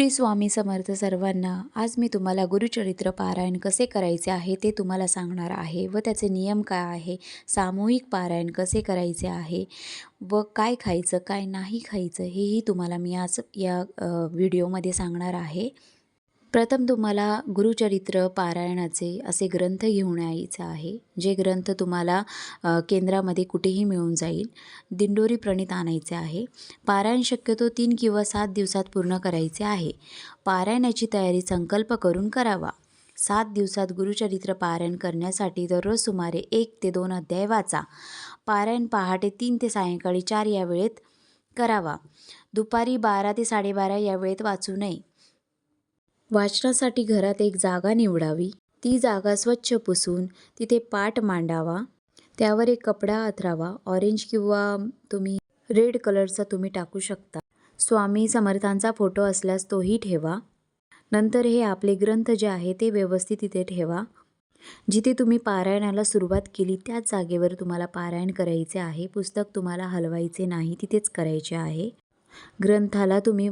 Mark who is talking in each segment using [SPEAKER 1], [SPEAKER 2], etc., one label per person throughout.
[SPEAKER 1] श्री स्वामी समर्थ सर्वांना आज मी तुम्हाला गुरुचरित्र पारायण कसे करायचे आहे ते तुम्हाला सांगणार आहे व त्याचे नियम काय आहे सामूहिक पारायण कसे करायचे आहे व काय खायचं काय नाही खायचं हेही तुम्हाला मी आज या व्हिडिओमध्ये सांगणार आहे. प्रथम तुम्हाला गुरुचरित्र पारायणाचे असे ग्रंथ घेऊन यायचं आहे जे ग्रंथ तुम्हाला केंद्रामध्ये कुठेही मिळून जाईल. दिंडोरी प्रणित आणायचे आहे. पारायण शक्यतो तीन किंवा सात दिवसात पूर्ण करायचे आहे. पारायणाची तयारी संकल्प करून करावा. सात दिवसात गुरुचरित्र पारायण करण्यासाठी दररोज सुमारे एक ते दोन अध्याय वाचा. पारायण पहाटे तीन ते सायंकाळी चार या वेळेत करावा. दुपारी बारा ते साडेबारा या वेळेत वाचू नये. वाचनासाठी घरात एक जागा निवडावी. ती जागा स्वच्छ पुसून तिथे पाट मांडावा. त्यावर एक कपडा अथरावा. ऑरेंज किंवा तुम्ही रेड कलरचा तुम्ही टाकू शकता. स्वामी समर्थांचा फोटो असल्यास तोही ठेवा. नंतर हे आपले ग्रंथ जे आहे ते व्यवस्थित तिथे ठेवा. जिथे तुम्ही पारायणाला सुरुवात केली त्याच जागेवर तुम्हाला पारायण करायचे आहे. पुस्तक तुम्हाला हलवायचे नाही तिथेच करायचे आहे. ग्रंथाला तुम्ही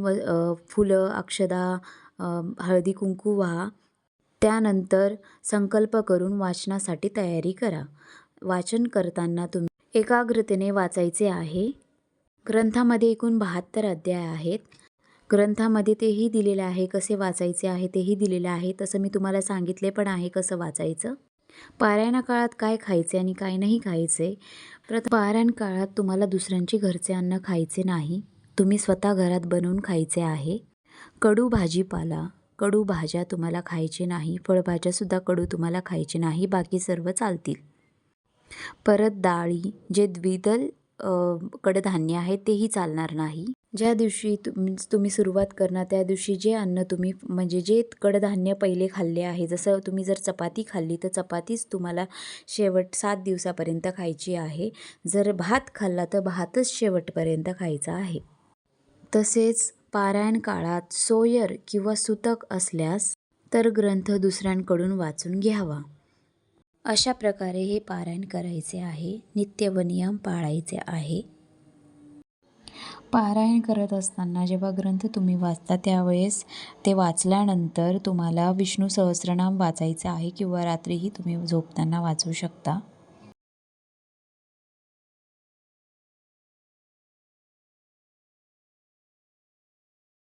[SPEAKER 1] फुलं अक्षदा हळदी कुंकू व्हा. त्यानंतर संकल्प करून वाचनासाठी तयारी करा. वाचन करताना तुम्ही एकाग्रतेने वाचायचे आहे. ग्रंथामध्ये एकूण बहात्तर अध्याय आहेत. ग्रंथामध्ये तेही दिलेलं आहे कसे वाचायचे आहे तेही दिलेलं आहे. तसं मी तुम्हाला सांगितले पण आहे कसं वाचायचं. पारायणा काळात काय खायचे आणि काय नाही खायचे. प्रथम पारायण काळात तुम्हाला दुसऱ्यांचे घरचे अन्न खायचे नाही. तुम्ही स्वतः घरात बनवून खायचे आहे. कडू भाजीपाला कडू भाज्या तुम्हाला खायचे नाही फळभाज्यासुद्धा कडू तुम्हाला खायचे नाही बाकी सर्व चालतील. परत डाळी जे द्विदल कडधान्य आहे तेही चालणार नाही. ज्या दिवशी तुम्ही तुम्ही सुरुवात करणार त्या दिवशी जे अन्न तुम्ही म्हणजे जे कडधान्य पहिले खाल्ले आहे जसं तुम्ही जर चपाती खाल्ली तर चपातीच तुम्हाला शेवट सात दिवसापर्यंत खायची आहे. जर भात खाल्ला तर भातच शेवटपर्यंत खायचा आहे. तसेच पारायण काळात सोयर किंवा सुतक असल्यास तर ग्रंथ दुसऱ्यांकडून वाचून घ्यावा. अशा प्रकारे हे पारायण करायचे आहे नित्य व नियम पाळायचे आहे. पारायण करत असताना जेव्हा ग्रंथ तुम्ही वाचता त्यावेळेस ते वाचल्यानंतर तुम्हाला विष्णू सहस्रनाम वाचायचं आहे किंवा रात्रीही तुम्ही झोपताना वाचू शकता.